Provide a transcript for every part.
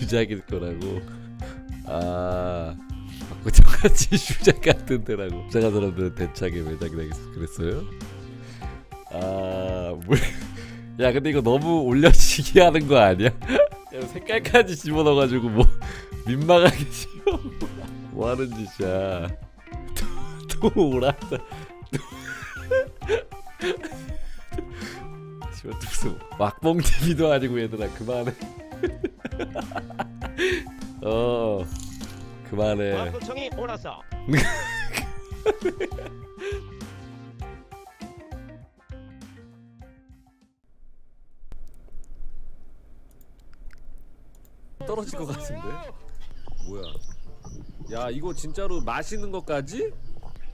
주작일 거라고. 아, 박구정같이 주작 같은 데라고. 부자가 사람들은 대차게 매장이 되겠어. 그랬어요? 아, 뭘? 야, 근데 이거 너무 올려치기 하는 거 아니야? 야, 색깔까지 집어넣어가지고 뭐 민망하게 집어. 뭐 하는 짓이야? 또, 또 오란다. 지금 무슨 막봉 TV도 아니고 얘들아 그만해. 어 그만해. 박구청이 올라서 떨어질 것 같은데? 뭐야? 야 이거 진짜로 맛있는 것까지?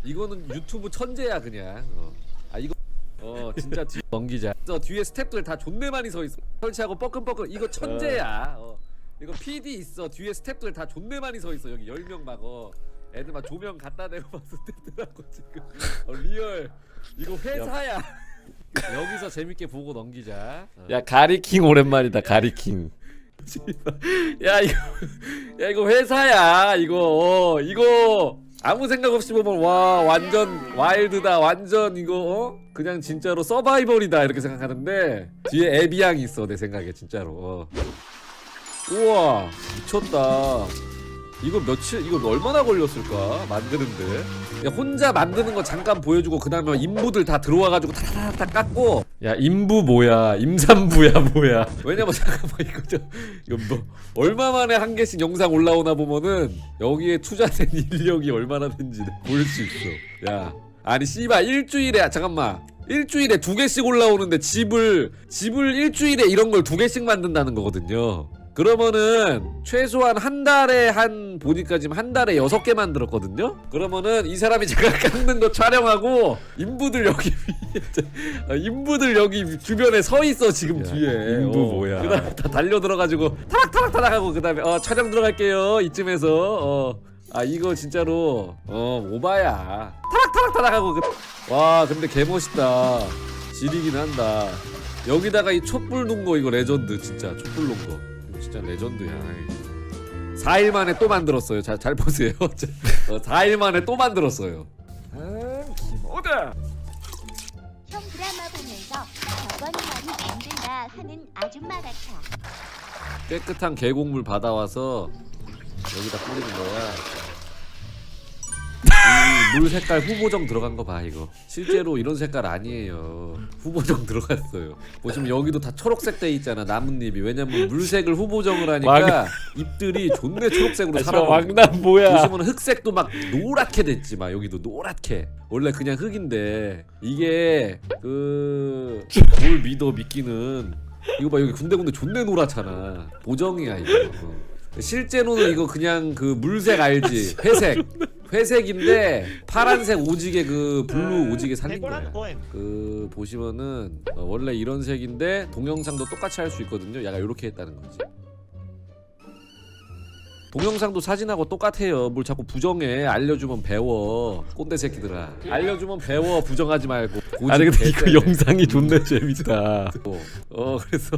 이거는 유튜브 천재야 그냥. 어. 아 이거 어 진짜 뒤 넘기자. 저 뒤에 스탭들 다 존내 많이 서 있어. 설치하고 뻐끔뻐끔 이거 천재야. 어. 이거 PD 있어. 뒤에 스탭들 다 존내 많이 서 있어. 여기 10명 막 어. 애들 막 조명 갖다 대고 막 스탭들하고 지금 어, 리얼 이거 회사야. 여기서 재밌게 보고 넘기자. 야 가리킹 오랜만이다 가리킹. 야 이거 야 이거 회사야 이거 어, 이거 아무 생각 없이 보면 와 완전 와일드다 완전 이거 어? 그냥 진짜로 서바이벌이다 이렇게 생각하는데 뒤에 에비앙이 있어 내 생각에 진짜로 어. 우와 미쳤다. 이거 며칠 이거 얼마나 걸렸을까 만드는데? 야 혼자 만드는 거 잠깐 보여주고 그 다음에 인부들 다 들어와가지고 타타타타 깎고. 야 인부 뭐야? 임산부야 뭐야? 왜냐면 잠깐만 이거 저 이거 뭐 얼마 만에 한 개씩 영상 올라오나 보면은 여기에 투자된 인력이 얼마나 된지 볼 수 있어. 야 아니 씨발 일주일에 잠깐만. 일주일에 두 개씩 올라오는데 집을 집을 일주일에 이런 걸 두 개씩 만든다는 거거든요. 그러면은 최소한 한 달에 한 보니까 지금 한 달에 여섯 개 만들었거든요. 그러면은 이 사람이 제가 깎는 거 촬영하고 인부들 여기 위에 아, 인부들 여기 주변에 서 있어 지금 뒤에. 인부 어. 뭐야. 그다음에 다 달려 들어가지고 타락 타락 타락 하고 그다음에 어 촬영 들어갈게요 이쯤에서 어. 아 이거 진짜로 어 오바야 타락 타락 타락 하고 그... 와 근데 개 멋있다 지리긴 한다 여기다가 이 촛불 놓은 거 이거 레전드 진짜 촛불 놓은 거 진짜 레전드야. 4일 만에 또 만들었어요. 자, 잘 보세요. 어, 4일 만에 또 만들었어요. 아 기모다 형 드라마 보면서 저건 많이 만든다 하는 아줌마 같아. 깨끗한 계곡물 받아와서 여기다 뿌리는 거야. 이물 색깔 후보정 들어간 거 봐 이거. 실제로 이런 색깔 아니에요. 후보정 들어갔어요. 보시면 여기도 다 초록색 돼 있잖아 나뭇잎이. 왜냐면 물색을 후보정을 하니까 잎들이 존내 초록색으로 아, 저 살아. 왕남 뭐야? 보시면 흑색도 막 노랗게 됐지 막 여기도 노랗게 원래 그냥 흑인데 이게 그뭘 믿어 믿기는 이거 봐 여기 군데군데 존내 노랗잖아 보정이야 이거 어. 실제로는 이거 그냥 그 물색 알지 회색 회색인데 파란색 오지게 그 블루 오지게 살린 포엠 그 보시면은 어, 원래 이런 색인데 동영상도 똑같이 할 수 있거든요. 약간 이렇게 했다는 거지. 동영상도 사진하고 똑같아요. 뭘 자꾸 부정해. 알려주면 배워. 꼰대 새끼들아. 알려주면 배워. 부정하지 말고. 아니 근데 이거 영상이 존나 재밌다. 어 그래서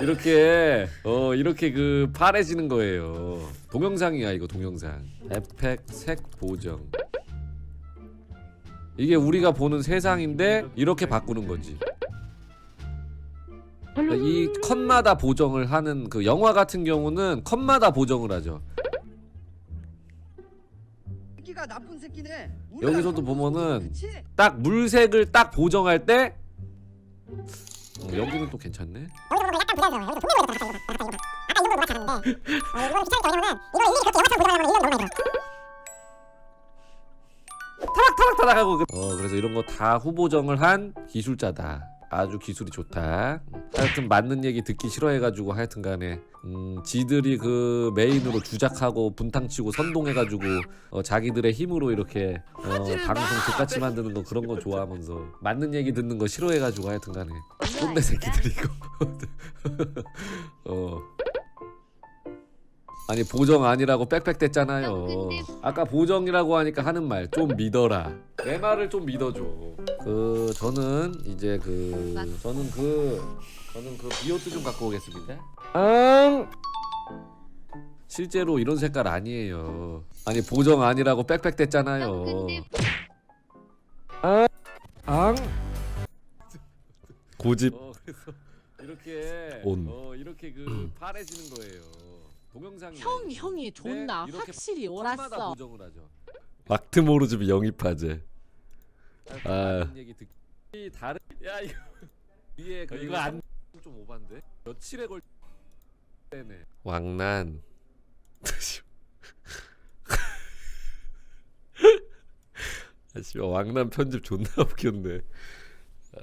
이렇게 어 이렇게 그 파래지는 거예요. 동영상이야 이거 동영상. 에펙 색 보정. 이게 우리가 보는 세상인데 이렇게 바꾸는 거지. 이 컷마다 보정을 하는 그 영화 같은 경우는 컷마다 보정을 하죠. 새끼가 나쁜 새끼네. 여기서도 보면은 그치? 딱 물색을 딱 보정할 때 어, 여기는 또 괜찮네. 타락타락타락하고 그- 어 그래서 이런 거 다 후보정을 한 기술자다. 아주 기술이 좋다. 하여튼 맞는 얘기 듣기 싫어해가지고 하여튼 간에 음, 지들이 그 메인으로 주작하고 분탕치고 선동해가지고 어, 자기들의 힘으로 이렇게 어, 방송 똑같이 만드는 거 그런 거 좋아하면서 맞는 얘기 듣는 거 싫어해가지고 하여튼 간에. 꼰대 새끼들이고 어 아니 보정 아니라고 빽빽댔잖아요. 아까 보정이라고 하니까 하는 말 좀 믿어라. 내 말을 좀 믿어줘. 그 저는 이제 그 저는 그 저는 그 비오트 좀 갖고 오겠습니다. 응. 실제로 이런 색깔 아니에요. 아니 보정 아니라고 빽빽댔잖아요. 형 근데 앙 고집. 어 그래서 이렇게 온. 어 이렇게 그 파래지는 거예요. 동영상 형 형이 존나 네, 이렇게 확실히 마다 옳았어. 보정을 하죠. 막트모르즈비 영입하제 아. 다른 얘기 듣. 이 다른 야 이거 위에 그 이거 안- 좀 오반데 며칠에 걸 때네. 왕난 아씨 왕난 편집 존나 웃겼네 아.